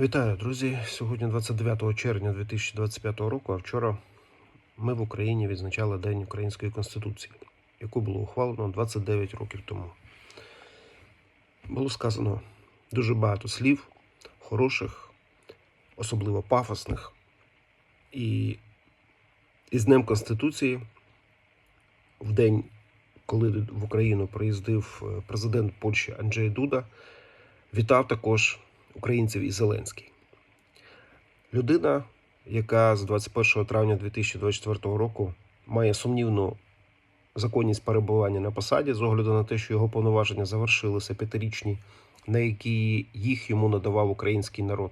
Вітаю, друзі! Сьогодні 29 червня 2025 року, а вчора ми в Україні відзначали День Української Конституції, яку було ухвалено 29 років тому. Було сказано дуже багато слів, хороших, особливо пафосних. І із Днем Конституції, в день, коли в Україну приїздив е, президент Польщі Анджей Дуда, вітав також українців і Зеленський. Людина, яка з 21 травня 2024 року має сумнівну законність перебування на посаді з огляду на те, що його повноваження завершилися п'ятирічні, на які їх йому надавав український народ.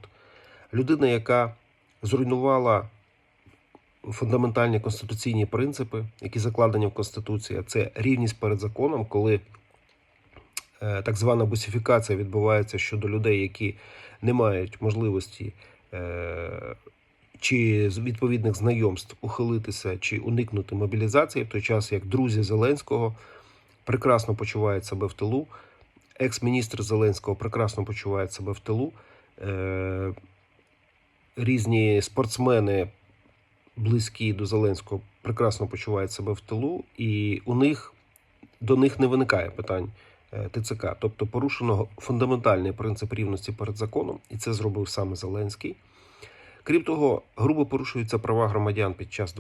Людина, яка зруйнувала фундаментальні конституційні принципи, які закладені в Конституції, це рівність перед законом, коли так звана бусифікація відбувається щодо людей, які не мають можливості е, чи відповідних знайомств ухилитися чи уникнути мобілізації, в той час як друзі Зеленського прекрасно почувають себе в тилу. Екс-міністр Зеленського прекрасно почуває себе в тилу. Е, різні спортсмени, близькі до Зеленського, прекрасно почувають себе в тилу, і у них до них не виникає питань е, ТЦК. Тобто порушено фундаментальний принцип рівності перед законом, і це зробив саме Зеленський. Крім того, грубо порушуються права громадян під час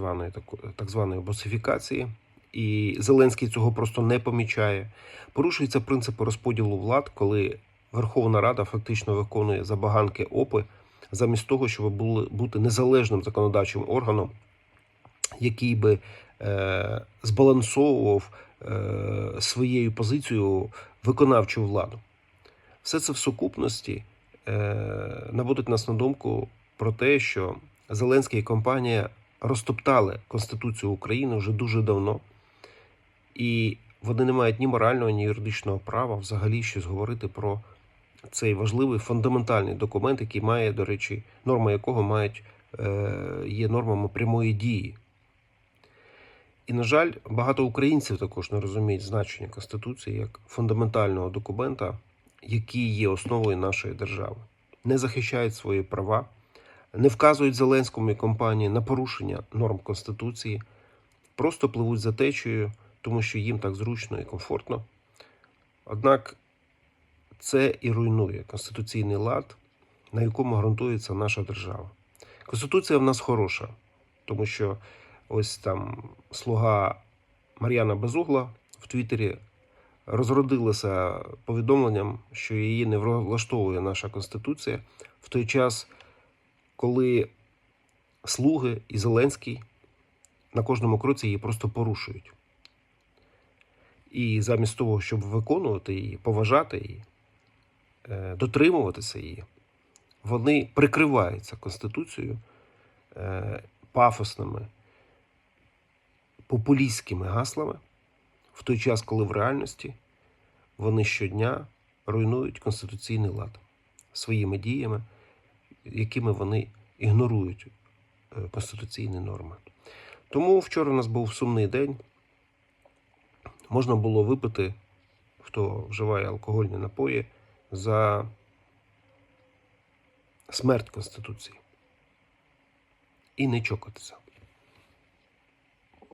так званої босифікації, і Зеленський цього просто не помічає. Порушуються принципи розподілу влад, коли Верховна Рада фактично виконує забаганки ОПИ, замість того, щоб бути незалежним законодавчим органом, який би е, збалансовував е, своєю позицією виконавчу владу. Все це в сукупності е, наводить нас на думку про те, що Зеленський і компанія розтоптали Конституцію України вже дуже давно, і вони не мають ні морального, ні юридичного права взагалі щось говорити про цей важливий фундаментальний документ, який має, до речі, норми якого мають, е, є нормами прямої дії. І, на жаль, багато українців також не розуміють значення Конституції як фундаментального документа, який є основою нашої держави, не захищають свої права, не вказують Зеленському і компанії на порушення норм Конституції, просто пливуть за течією, тому що їм так зручно і комфортно. Однак це і руйнує конституційний лад, на якому ґрунтується наша держава. Конституція в нас хороша, тому що ось там слуга Мар'яна Безугла в Твіттері розродилася повідомленням, що її не влаштовує наша Конституція в той час, коли слуги і Зеленський на кожному кроці її просто порушують. І замість того, щоб виконувати її, поважати її, е, дотримуватися її, вони прикриваються Конституцією е, пафосними популістськими гаслами, в той час, коли в реальності вони щодня руйнують конституційний лад своїми діями, якими вони ігнорують е, конституційні норми. Тому вчора у нас був сумний день. Можна було випити, хто вживає алкогольні напої, за смерть Конституції. І не чокатися.